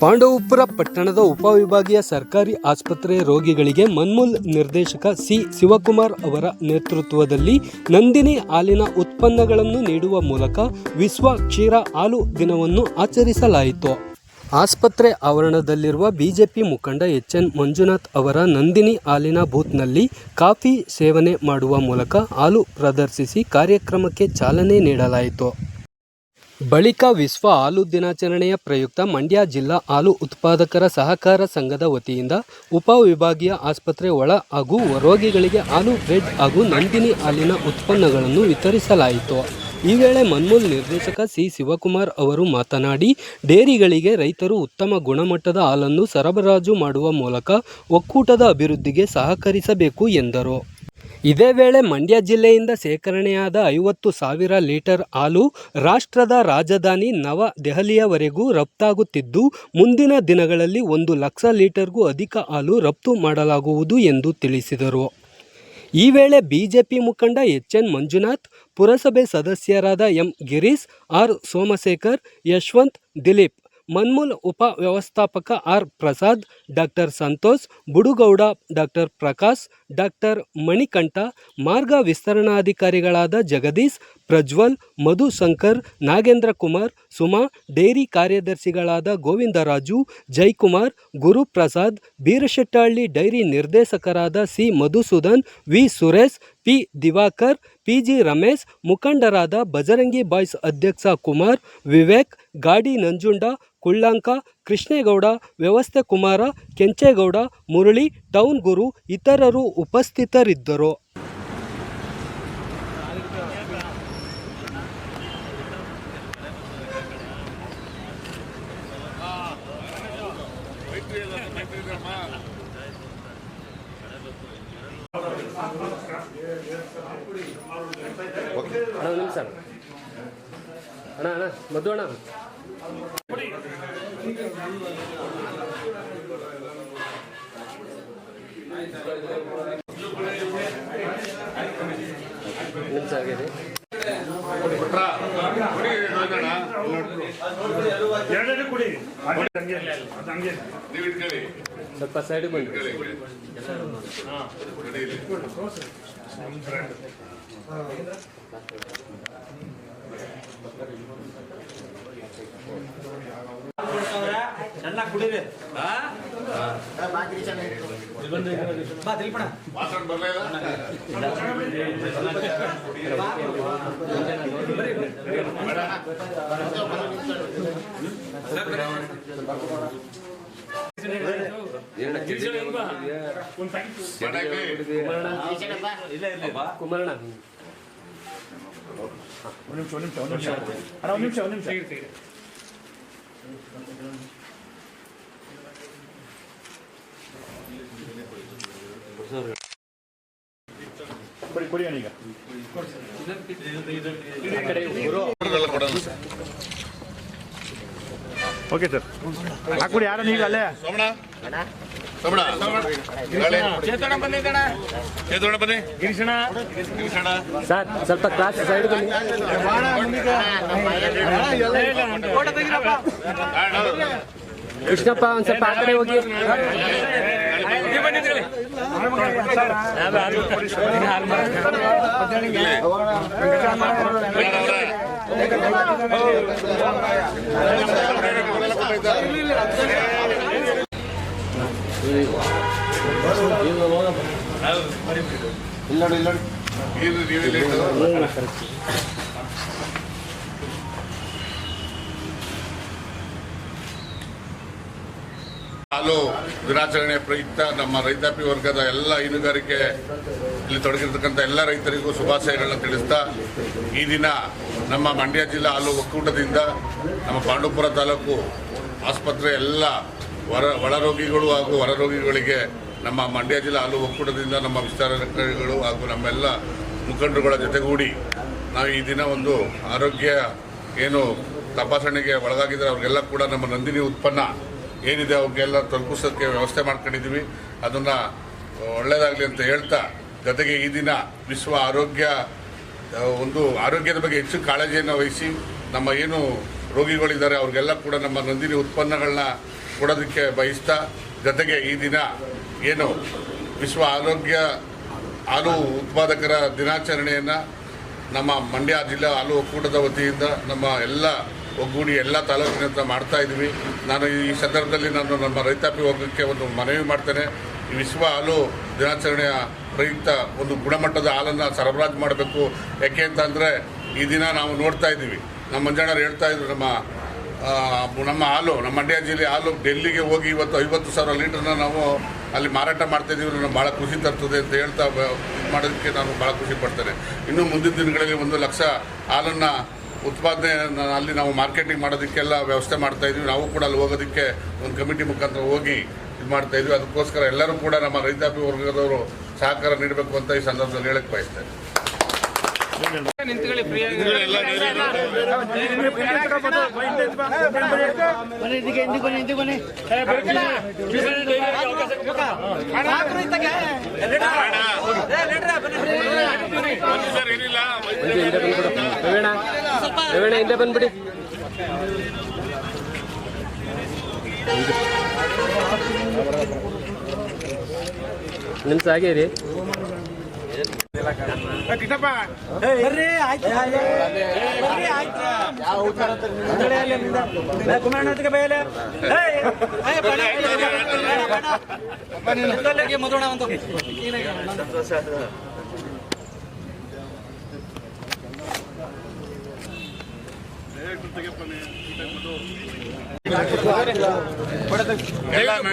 ಪಾಂಡವಪುರ ಪಟ್ಟಣದ ಉಪವಿಭಾಗೀಯ ಸರ್ಕಾರಿ ಆಸ್ಪತ್ರೆ ರೋಗಿಗಳಿಗೆ ಮನ್ಮೂಲ್ ನಿರ್ದೇಶಕ ಸಿ ಶಿವಕುಮಾರ್ ಅವರ ನೇತೃತ್ವದಲ್ಲಿ ನಂದಿನಿ ಹಾಲಿನ ಉತ್ಪನ್ನಗಳನ್ನು ನೀಡುವ ಮೂಲಕ ವಿಶ್ವ ಕ್ಷೀರ ಹಾಲು ದಿನವನ್ನು ಆಚರಿಸಲಾಯಿತು. ಆಸ್ಪತ್ರೆ ಆವರಣದಲ್ಲಿರುವ ಬಿಜೆಪಿ ಮುಖಂಡ ಎಚ್ ಎನ್ ಮಂಜುನಾಥ್ ಅವರ ನಂದಿನಿ ಹಾಲಿನ ಬೂತ್ನಲ್ಲಿ ಕಾಫಿ ಸೇವನೆ ಮಾಡುವ ಮೂಲಕ ಹಾಲು ಪ್ರದರ್ಶಿಸಿ ಕಾರ್ಯಕ್ರಮಕ್ಕೆ ಚಾಲನೆ ನೀಡಲಾಯಿತು. ಬಳಿಕ ವಿಶ್ವ ಹಾಲು ದಿನಾಚರಣೆಯ ಪ್ರಯುಕ್ತ ಮಂಡ್ಯ ಜಿಲ್ಲಾ ಹಾಲು ಉತ್ಪಾದಕರ ಸಹಕಾರ ಸಂಘದ ವತಿಯಿಂದ ಉಪವಿಭಾಗೀಯ ಆಸ್ಪತ್ರೆ ಒಳ ಹಾಗೂ ರೋಗಿಗಳಿಗೆ ಹಾಲು, ಬ್ರೆಡ್ ಹಾಗೂ ನಂದಿನಿ ಹಾಲಿನ ಉತ್ಪನ್ನಗಳನ್ನು ವಿತರಿಸಲಾಯಿತು. ಈ ವೇಳೆ ಮನ್ಮೂಲ್ ನಿರ್ದೇಶಕ ಸಿ. ಶಿವಕುಮಾರ್ ಅವರು ಮಾತನಾಡಿ, ಡೇರಿಗಳಿಗೆ ರೈತರು ಉತ್ತಮ ಗುಣಮಟ್ಟದ ಹಾಲನ್ನು ಸರಬರಾಜು ಮಾಡುವ ಮೂಲಕ ಒಕ್ಕೂಟದ ಅಭಿವೃದ್ಧಿಗೆ ಸಹಕರಿಸಬೇಕು ಎಂದರು. ಇದೇ ವೇಳೆ ಮಂಡ್ಯ ಜಿಲ್ಲೆಯಿಂದ ಶೇಖರಣೆಯಾದ ಐವತ್ತು ಸಾವಿರ ಲೀಟರ್ ಹಾಲು ರಾಷ್ಟ್ರದ ರಾಜಧಾನಿ ನವದೆಹಲಿಯವರೆಗೂ ರಫ್ತಾಗುತ್ತಿದ್ದು, ಮುಂದಿನ ದಿನಗಳಲ್ಲಿ ಒಂದು ಲಕ್ಷ ಲೀಟರ್ಗೂ ಅಧಿಕ ಹಾಲು ರಫ್ತು ಮಾಡಲಾಗುವುದು ಎಂದು ತಿಳಿಸಿದರು. ಈ ವೇಳೆ ಬಿಜೆಪಿ ಮುಖಂಡ ಎಚ್ ಎನ್ ಮಂಜುನಾಥ್, ಪುರಸಭೆ ಸದಸ್ಯರಾದ ಎಂ ಗಿರೀಶ್, ಆರ್ ಸೋಮಶೇಖರ್, ಯಶವಂತ್, ದಿಲೀಪ್ ಮನ್ಮೂಲ್ ಉಪ ವ್ಯವಸ್ಥಾಪಕ R Prasad, doctor Santosh, Budugowda, doctor Prakash, doctor Manikanta, ಮಾರ್ಗ ವಿಸ್ತರಣಾಧಿಕಾರಿಗಳಾದ ಜಗದೀಶ್, ಪ್ರಜ್ವಲ್, ಮಧುಶಂಕರ್, ನಾಗೇಂದ್ರ ಕುಮಾರ್, ಸುಮಾ, ಡೈರಿ ಕಾರ್ಯದರ್ಶಿಗಳಾದ ಗೋವಿಂದರಾಜು, ಜೈಕುಮಾರ್, ಗುರುಪ್ರಸಾದ್ ಬೀರಶೆಟ್ಟಹಳ್ಳಿ ಡೈರಿ ನಿರ್ದೇಶಕರಾದ C Madhusudan, V Suresh P Divakar, P G Ramesh, ಮುಖಂಡರಾದ ಬಜರಂಗಿ ಬಾಯ್ಸ್ ಅಧ್ಯಕ್ಷ ಕುಮಾರ್, ವಿವೇಕ್, ಗಾಡಿ ನಂಜುಂಡ, ಕುಳ್ಳಂಕ, ಕೃಷ್ಣೇಗೌಡ, ವ್ಯವಸ್ಥೆ ಕುಮಾರ, ಕೆಂಚೇಗೌಡ, ಮುರಳಿ, ಟೌನ್ ಗುರು ಇತರರು ಉಪಸ್ಥಿತರಿದ್ದರು. ಅಣ್ಣ ಒಂದು ನಿಮಿಷ ಅಣ್ಣ ಅಣ್ಣ ಮದ್ದು ಅಣ್ಣ ನಿಮಿಷ ಆಗಿದೆ ಸ್ವಲ್ಪ ಸೈಡ್ ಬನ್ನಿ ಚೆನ್ನಾಗಿ ಕುಡಿರಿ ಮಾತಾಡ್ ಬರ್ಲೇ ಇಲ್ಲ ಮಾಡಕ್ಕೆ ಇಲ್ಲ ಇಲ್ಲ ಕುಮಾರಣ್ಣ ಒಂದು ನಿಮಿಷ ಒಂದು ನಿಮಿಷ ಒಂದು ನಿಮಿಷ ಅಣ್ಣ ಒಂದು ನಿಮಿಷ ಒಂದು ನಿಮಿಷ ಕೊಡಿ ಕೊಡಿ ಅಣ್ಣ ಈಗ ಆ ಕಡೆ ಗುರು ಎಲ್ಲ ಕೊಡೋಣ ಓಕೆ ಸರ್ ಹಾಕ್ಬಿಡಿ ಯಾರನ್ನ ಈಗ ಅಲ್ಲೇ ಸೋಮಣ ಸೋಮಣ ಗಾಳಿ. ಚೇತೋಣ ಬನ್ನಿ ಗಿರೀಶಣ್ಣ ಗಿರೀಶಣ್ಣ. ಸರ್ ಸ್ವಲ್ಪ ಕ್ಲಾಸ್ ಸೈಡ್ ಬನ್ನಿ ಕೃಷ್ಣಪ್ಪ ಒಂದು ಸ್ವಲ್ಪ ಆ ಕಡೆ ಹೋಗಿ ಹಾಲು ದಿನಾಚರಣೆ ಪ್ರಯುಕ್ತ ನಮ್ಮ ರೈತಾಪಿ ವರ್ಗದ ಎಲ್ಲ ಹೈನುಗಾರಿಕೆ ಇಲ್ಲಿ ತೊಡಗಿರ್ತಕ್ಕಂಥ ಎಲ್ಲ ರೈತರಿಗೂ ಶುಭಾಶಯಗಳನ್ನು ತಿಳಿಸ್ತಾ ಈ ದಿನ ನಮ್ಮ ಮಂಡ್ಯ ಜಿಲ್ಲಾ ಹಾಲು ಒಕ್ಕೂಟದಿಂದ ನಮ್ಮ ಪಾಂಡವಪುರ ತಾಲೂಕು ಆಸ್ಪತ್ರೆ ಎಲ್ಲ ಹೊರ ಒಳರೋಗಿಗಳು ಹಾಗೂ ಹೊರರೋಗಿಗಳಿಗೆ ನಮ್ಮ ಮಂಡ್ಯ ಜಿಲ್ಲಾ ಹಾಲು ಒಕ್ಕೂಟದಿಂದ ನಮ್ಮ ವಿಸ್ತಾರಗಳು ಹಾಗೂ ನಮ್ಮೆಲ್ಲ ಮುಖಂಡರುಗಳ ಜೊತೆಗೂಡಿ ನಾವು ಈ ದಿನ ಒಂದು ಆರೋಗ್ಯ ಏನು ತಪಾಸಣೆಗೆ ಒಳಗಾಗಿದ್ದರೆ ಅವ್ರಿಗೆಲ್ಲ ಕೂಡ ನಮ್ಮ ನಂದಿನಿ ಉತ್ಪನ್ನ ಏನಿದೆ ಅವ್ರಿಗೆಲ್ಲ ತಲುಪಿಸೋಕ್ಕೆ ವ್ಯವಸ್ಥೆ ಮಾಡ್ಕೊಂಡಿದ್ದೀವಿ. ಅದನ್ನು ಒಳ್ಳೆಯದಾಗಲಿ ಅಂತ ಹೇಳ್ತಾ ಜೊತೆಗೆ ಈ ದಿನ ವಿಶ್ವ ಆರೋಗ್ಯ ಒಂದು ಆರೋಗ್ಯದ ಬಗ್ಗೆ ಹೆಚ್ಚು ಕಾಳಜಿಯನ್ನು ವಹಿಸಿ ನಮ್ಮ ಏನು ರೋಗಿಗಳಿದ್ದಾರೆ ಅವ್ರಿಗೆಲ್ಲ ಕೂಡ ನಮ್ಮ ನಂದಿನಿ ಉತ್ಪನ್ನಗಳನ್ನ ಕೊಡೋದಕ್ಕೆ ಬಯಸ್ತಾ ಜೊತೆಗೆ ಈ ದಿನ ಏನು ವಿಶ್ವ ಆರೋಗ್ಯ ಹಾಲು ಉತ್ಪಾದಕರ ದಿನಾಚರಣೆಯನ್ನು ನಮ್ಮ ಮಂಡ್ಯ ಜಿಲ್ಲಾ ಹಾಲು ಒಕ್ಕೂಟದ ವತಿಯಿಂದ ನಮ್ಮ ಎಲ್ಲ ಒಗ್ಗೂಡಿ ಎಲ್ಲ ತಾಲೂಕಿನಿಂದ ಮಾಡ್ತಾ ಇದ್ವಿ ನಾನು ಈ ಸಂದರ್ಭದಲ್ಲಿ ನಾನು ನಮ್ಮ ರೈತಾಪಿ ವರ್ಗಕ್ಕೆ ಒಂದು ಮನವಿ ಮಾಡ್ತೇನೆ. ಈ ವಿಶ್ವ ಹಾಲು ದಿನಾಚರಣೆಯ ಪ್ರಯುಕ್ತ ಒಂದು ಗುಣಮಟ್ಟದ ಹಾಲನ್ನು ಸರಬರಾಜು ಮಾಡಬೇಕು. ಯಾಕೆ ಅಂತಂದರೆ ಈ ದಿನ ನಾವು ನೋಡ್ತಾ ಇದ್ದೀವಿ. ನಮ್ಮ ಮಂಜಣ್ಣರು ಹೇಳ್ತಾ ಇದ್ರು, ನಮ್ಮ ನಮ್ಮ ಹಾಲು, ನಮ್ಮ ಮಂಡ್ಯ ಜಿಲ್ಲೆ ಹಾಲು ಡೆಲ್ಲಿಗೆ ಹೋಗಿ ಇವತ್ತು ಐವತ್ತು ಸಾವಿರ ಲೀಟರ್ನ ನಾವು ಅಲ್ಲಿ ಮಾರಾಟ ಮಾಡ್ತಾ ಇದ್ದೀವಿ ನನಗೆ ಭಾಳ ಖುಷಿ ತರ್ತದೆ ಅಂತ ಹೇಳ್ತಾ ಇದು ಮಾಡೋದಕ್ಕೆ ನಾನು ಭಾಳ ಖುಷಿ ಪಡ್ತೇನೆ. ಇನ್ನು ಮುಂದಿನ ದಿನಗಳಲ್ಲಿ ಒಂದು ಲಕ್ಷ ಹಾಲನ್ನು ಉತ್ಪಾದನೆ ಅಲ್ಲಿ ನಾವು ಮಾರ್ಕೆಟಿಂಗ್ ಮಾಡೋದಕ್ಕೆಲ್ಲ ವ್ಯವಸ್ಥೆ ಮಾಡ್ತಾ ಇದ್ವಿ. ನಾವು ಕೂಡ ಅಲ್ಲಿ ಹೋಗೋದಕ್ಕೆ ಒಂದು ಕಮಿಟಿ ಮುಖಾಂತರ ಹೋಗಿ ಇದು ಮಾಡ್ತಾ ಇದ್ವಿ. ಅದಕ್ಕೋಸ್ಕರ ಎಲ್ಲರೂ ಕೂಡ ನಮ್ಮ ರೈತಾಪಿ ವರ್ಗದವರು ಸಹಕಾರ ನೀಡಬೇಕು ಅಂತ ಈ ಸಂದರ್ಭದಲ್ಲಿ ಹೇಳಕ್ಕೆ ಬಯಸ್ತೇನೆ. ಬನ್ನಿ ನಿಮ್ಸ ಬನ್ನಿ ಹಿಂದಿ ಬನ್ನಿ ಪ್ರವೀಣ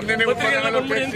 ಹಿಂದೆ ಬಂದ್ಬಿಡಿ ನಿಮ್ಸ್